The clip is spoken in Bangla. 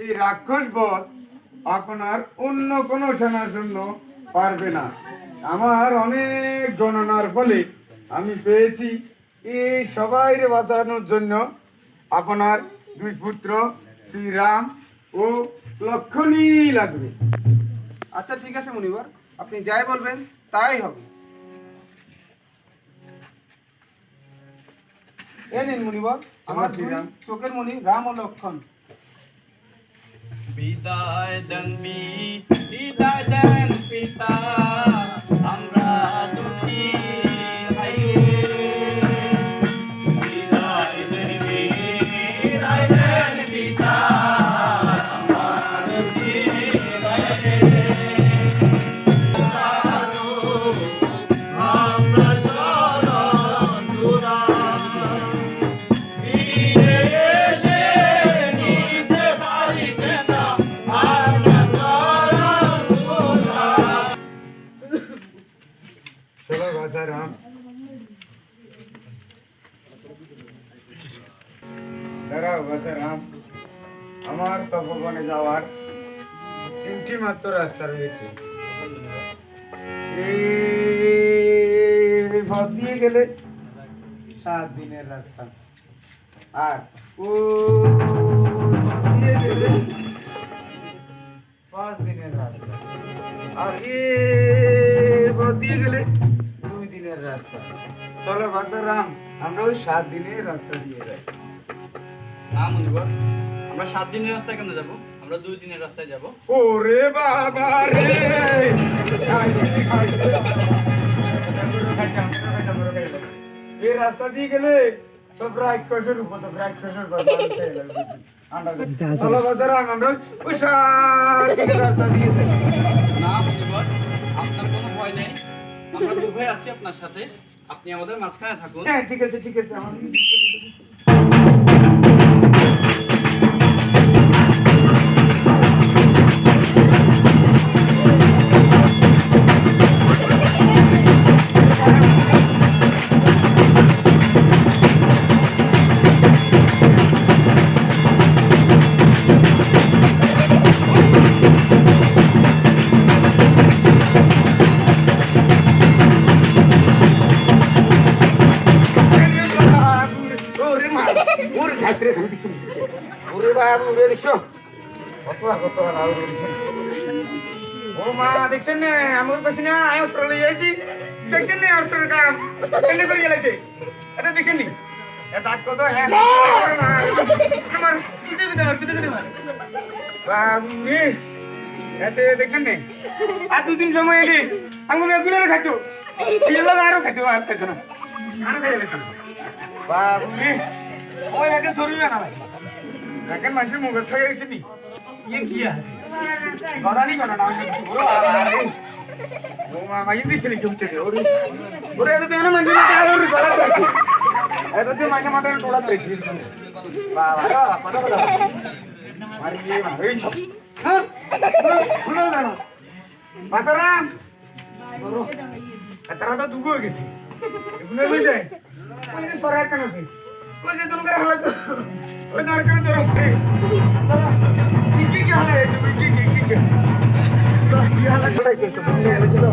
এই রাক্ষস বধ আপনার অন্য কোনো সেনার জন্য পারবে না। আমার অনেক গণনার ফলে আমি পেয়েছি। এই সবাই বাঁচানোর জন্য আপনার দুই পুত্র শ্রীরাম ও লক্ষণই লাগবে। আচ্ছা ঠিক আছে মুনিবর। আপনি যাই বলবেন তাই হবে। এ নিন মুনিবর আমার শ্রীরাম। চোখের মণি রাম ও লক্ষণ। বিদায় দেন বি- বিদায় দেন পিতা আমরা রাম দাঁড়াও বাছা রাম আমার তপবনে যাওয়ার তিনটি মাত্র রাস্তা রয়েছে। পথ দিয়ে গেলে সাত দিনের রাস্তা। আর ও দিয়ে গেলে পাঁচ দিনের রাস্তা। আর এ পথ দিয়ে গেলে রাস্তা। চলো বাসা রাম আমরা ওই সাত দিনের রাস্তা দিয়ে যাই। না মুনিবর আমরা সাত দিনের রাস্তায় কেন যাব? আমরা দুই দিনের রাস্তায় যাব। ওরে বাবা রে! এই রাস্তা দিয়ে গেলে সব রাক্ষসের উপর রাক্ষসের কথা চলো বাজার আমরা ওই সাত দিনের রাস্তা দিয়ে যাই। না মুনিবর আপনার কোনো ভয় নেই। আমরা উভয় আছি আপনার সাথে। আপনি আমাদের মাঝখানে থাকুন। হ্যাঁ ঠিক আছে ঠিক আছে। আমার ওরে মা ওরে ঘাস রে ঘাস দেখছ ওরে বাবু রে দেখছ কত কত লাউ দেখছ ও মা দেখছেন না আমার কাছে না আয় অস্ত্র লই আইছি দেখছেন না অস্ত্রের কাম কেন করে গেলাইছে এটা দেখছেন নি এটা কত হ্যাঁ ওরে আমার কিতে কিতে মার কিতে কিতে মার বাবু রে এতে দেখছেন না আর দুদিন সময় এলি আমি বেগুনের খাইতো এই লোক আরও খাইতো আর খাইতো না আরও খাইলে তো বাবুরে ওই আগে শরীরে না দেখেন মানুষের মুখ থেকে গেছে নি। ইয়ে কি আছে কথা নি কোনো না বলো আরে ও মামা ইন দিচ্ছে নি কেউছে রে? ওরে ওরে, এত দেনা মানুষ না তার ওরে গলা দেখে এত দিয়ে মাঝে মাঝে টোড়া দিচ্ছে বাবা রে কথা কথা আরে ইয়ে মা, এই ছপ দুগো গেছে। এগুলো ওই যে তোমাকে হালা ওই দর কেন তোর কি কি কি হালা? হয়েছে কি কি কি কি কি? হালা? করাই করছ তুমি এসেছিল